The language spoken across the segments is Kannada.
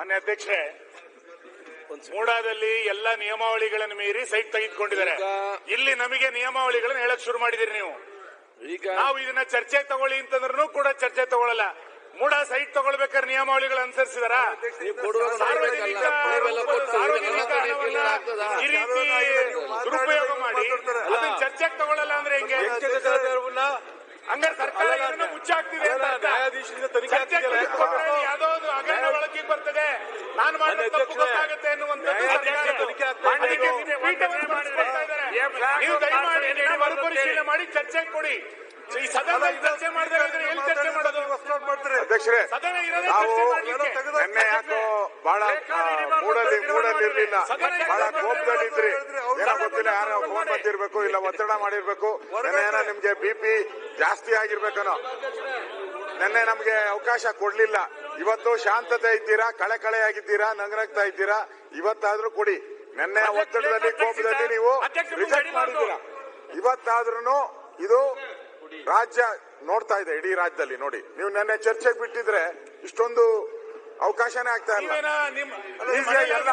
ಮಾನ್ಯ ಅಧ್ಯಕ್ಷರೇ ಮೂಡಾದಲ್ಲಿ ಎಲ್ಲ ನಿಯಮಾವಳಿಗಳನ್ನು ಮೀರಿ ಸೈಟ್ ತೆಗೆದುಕೊಂಡಿದ್ದಾರೆ. ಇಲ್ಲಿ ನಮಗೆ ನಿಯಮಾವಳಿಗಳನ್ನು ಹೇಳಕ್ ಶುರು ಮಾಡಿದಿರಿ ನೀವು. ಈಗ ನಾವು ಇದನ್ನ ಚರ್ಚೆ ತಗೊಳ್ಳಿ ಅಂತಂದ್ರೂ ಕೂಡ ಚರ್ಚೆ ತಗೊಳ್ಳಲ್ಲ. ಮೂಡ ಸೈಟ್ ತಗೊಳ್ಬೇಕಾದ್ರೆ ನಿಯಮಾವಳಿಗಳು ಅನುಸರಿಸಿದಾರ? ಸಾರ್ವಜನಿಕ ಈ ಕೊಟ್ಟು ಸಾರ್ವಜನಿಕ ಎಲ್ಲ ಕಡೆ ಹಣವನ್ನ clear ಆಗ್ತದಾ? ಈ ರೀತಿ ದುರುಪಯೋಗ ಮಾಡಿ ಅದನ್ನ ಚರ್ಚೆಗೆ ತಗೊಳ್ಳಲ್ಲ ಅಂದ್ರೆ ಹೆಂಗೆ ಹಂಗಾರೆ ಸರ್ಕಾರ ಇದನ್ನ ಮುಚ್ಚಾಕ್ತಿದೆ ಅಂತ ಅರ್ಥ. ನ್ಯಾಯಾಧೀಶರಿಂದ ತನಿಖೆ ಯಾವುದೋ ಒಂದು ಹಗರಣ ಬರ್ತದೆ. ನಾನು ಮಾಡಿದ ತಪ್ಪು ಗೊತ್ತಾಗುತ್ತೆ ನೀವು ದಯಮಾಡಿ ಮರುಪರಿಶೀಲನೆ ಮಾಡಿ ಚರ್ಚೆ ಕೊಡಿ. ಈ ಸದನದಲ್ಲಿ ಚರ್ಚೆ ಮಾಡಿದ್ರೆ ಎಲ್ಲಿ ಚರ್ಚೆ ಮಾಡೋದು? ಅಧ್ಯಕ್ಷರೇ ಸದನ ಇರೋದೇ ಚರ್ಚೆ ಮಾಡ್ಲಿಕ್ಕೆ. ನಿನ್ನೆ ಯಾಕೋ ಬಹಳ ಮೂಡಲ್ಲಿ ಮೂಡಲ್ಲಿ ಇರ್ಲಿಲ್ಲ. ಬಹಳ ಕೋಪದಲ್ಲಿ ಇದ್ರಿ. ಏನೋ ಗೊತ್ತಿಲ್ಲ ಯಾರೋ ಫೋನ್ ಬಂದಿರ್ಬೇಕು ಇಲ್ಲ ಒತ್ತಡ ಮಾಡಿರ್ಬೇಕು. ನಿಮ್ಗೆ ಬಿ ಪಿ ಜಾಸ್ತಿ ಆಗಿರ್ಬೇಕನೋ ನಿನ್ನೆ ನಮಗೆ ಅವಕಾಶ ಕೊಡ್ಲಿಲ್ಲ. ಇವತ್ತು ಶಾಂತತೆ ಇದ್ದೀರಾ? ಕಳೆ ಕಳೆ ಆಗಿದ್ದೀರಾ ನಗನಗ್ತಾ ಇದ್ದೀರಾ? ಇವತ್ತಾದ್ರೂ ಕೊಡಿ. ನಿನ್ನೆ ಒತ್ತಡದಲ್ಲಿ ಕೋಪದಲ್ಲಿ ನೀವು ರಿಜೆಕ್ಟ್ ಮಾಡಿದ್ದೀರಾ? ಇವತ್ತಾದ್ರೂ ಇದು ರಾಜ್ಯ ನೋಡ್ತಾ ಇದೆ ಇಡೀ ರಾಜ್ಯದಲ್ಲಿ ನೋಡಿ. ನೀವು ನಿನ್ನೆ ಚರ್ಚೆಗೆ ಬಿಟ್ಟಿದ್ರೆ ಇಷ್ಟೊಂದು ಅವಕಾಶನೇ ಆಗ್ತಾ ಇಲ್ಲ. ನೀವೇನ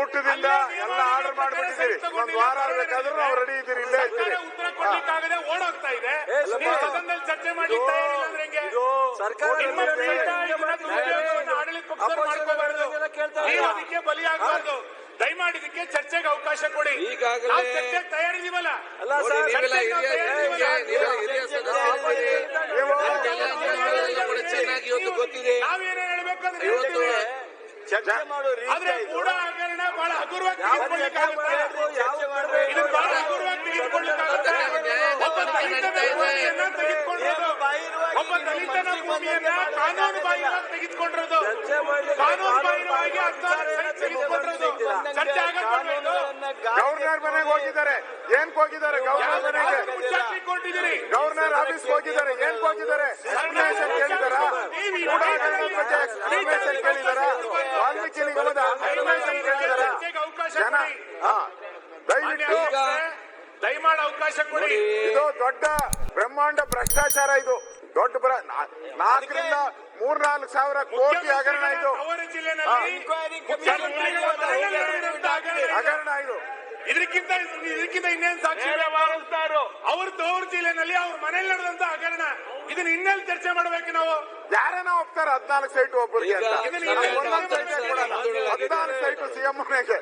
ಊಟದಿಂದ ಎಲ್ಲ ಆರ್ಡರ್ ಮಾಡ್ಬಿಟ್ಟಿದ್ದೀರಿ. ಒಂದು ವಾರ ಆಗ್ಬೇಕಾದ್ರೂ ನಾವು ರೆಡಿ ಇದ್ದೀರಿ? ಇಲ್ಲೇ ಉತ್ತರ ಕೊಡ್ಲಿಕ್ಕಾಗದೆ ಓಡೋಗ್ತಾ ಇದೆ. ಸದನದಲ್ಲಿ ಚರ್ಚೆ ಮಾಡಿ ಸರ್ಕಾರ ಆಡಳಿತ ಪಕ್ಷದವ್ರು ಮಾಡ್ಕೋಬಾರ್ದು. ನೀವು ಅದಕ್ಕೆ ಬಲಿಯಾಗಬಾರ್ದು. ದಯಮಾಡಿ ಇದಕ್ಕೆ ಚರ್ಚೆಗೆ ಅವಕಾಶ ಕೊಡಿ. ಈಗಾಗಲೇ- ನಾವು ಚರ್ಚೆಗೆ ತಯಾರಿದೀವಲ್ಲ ಅಲ್ಲ ಸರ್ ನಾವೇನೇ ಹೇಳ್ಬೇಕಂದ್ರೆ ಹೇಳ್ತೀವಿ. ಚರ್ಚೆ ಮಾಡೋ ಆದ್ರೆ ರೀತಿ ಕೂಡ ಹಗರಣ ಬಹಳ ಹಗುರವಾಗಿ ತೆಗೆದುಕೊಳ್ಳಿಕ್ಕಾಗುತ್ತೆ. ಇದನ್ನ ಬಹಳ ಹಗುರವಾಗಿ ತೆಗೆದುಕೊಳ್ಳಿಕ್ಕಾಗುತ್ತೆ. ಒಬ್ಬ ದಲಿತನ ಭೂಮಿಯನ್ನ ತೆಗೆದುಕೊಂಡಿರೋದು. ಒಬ್ಬ ದಲಿತನ ಭೂಮಿಯನ್ನ ಕಾನೂನು ಬಾಹಿರವಾಗಿ ತೆಗೆದುಕೊಂಡಿರೋದು ಕಾನೂನು ಬಾಹಿರವಾಗಿ ಹತ್ತಾರು ಸೈಟ್ ತೆಗೆದುಕೊಂಡಿರೋದು. ಚರ್ಚೆ ಆಗಕ್ಕೆ ಇದು ಗವರ್ನರ್ ಮನೆಗೆ ಹೋಗಿದ್ದಾರೆ. ಏನ್ ಹೋಗಿದ್ದಾರೆ? ಗವರ್ನರ್ ಮನೆಗೆ. ಕೊಟ್ಟಿದ್ದೀರಿ? ಗವರ್ನರ್ ಆಫೀಸ್ ಹೋಗಿದ್ದಾರೆ. ಏನ್ ಹೋಗಿದ್ದಾರೆ? ಕೇಳಿದಾರ ಕೇಳಿದಾರ? ವಾಲ್ಮೀಕಿ ನಿಗಮದ ಕೇಳಿದಾರ? ಅವಕಾಶ ಜನ ಕೊಡಿ ದಯವಿಟ್ಟು ಅಧ್ಯಕ್ಷರೇ, ದಯಮಾಡಿ ಅವಕಾಶ ಕೊಡಿ. ಇದು ದೊಡ್ಡ ಬ್ರಹ್ಮಾಂಡ ಭ್ರಷ್ಟಾಚಾರ ಇದು. ದೊಡ್ಡ ಬರ ನಾಲ್ಕರಿಂದ ಮೂರ್ನಾಲ್ಕು ಸಾವಿರ ಕೋಟಿ ಹಗರಣ ಇದು. ಹಗರಣ ಇದು. ಇದಕ್ಕಿಂತ ಇದಕ್ಕಿಂತ ಇನ್ನೇನ್ ಸಾಕ್ಷಿ? ಅವ್ರ ತೋರ್ ಜಿಲ್ಲೆನಲ್ಲಿ ಅವ್ರ ಮನೇಲಿ ನಡೆದಂತ ಹಗರಣ. ಇದನ್ನ ಇನ್ನೆಲ್ಲಿ ಚರ್ಚೆ ಮಾಡ್ಬೇಕು ನಾವು? ಯಾರನ್ನ ಹೋಗ್ತಾರೆ ಹದಿನಾಲ್ಕು ಸೈಟ್ ಒಬ್ಬರಿಗೆ ಹದಿನಾಲ್ಕು ಸೈಟ್ ಸಿಎಂ ಮನೆಗೆ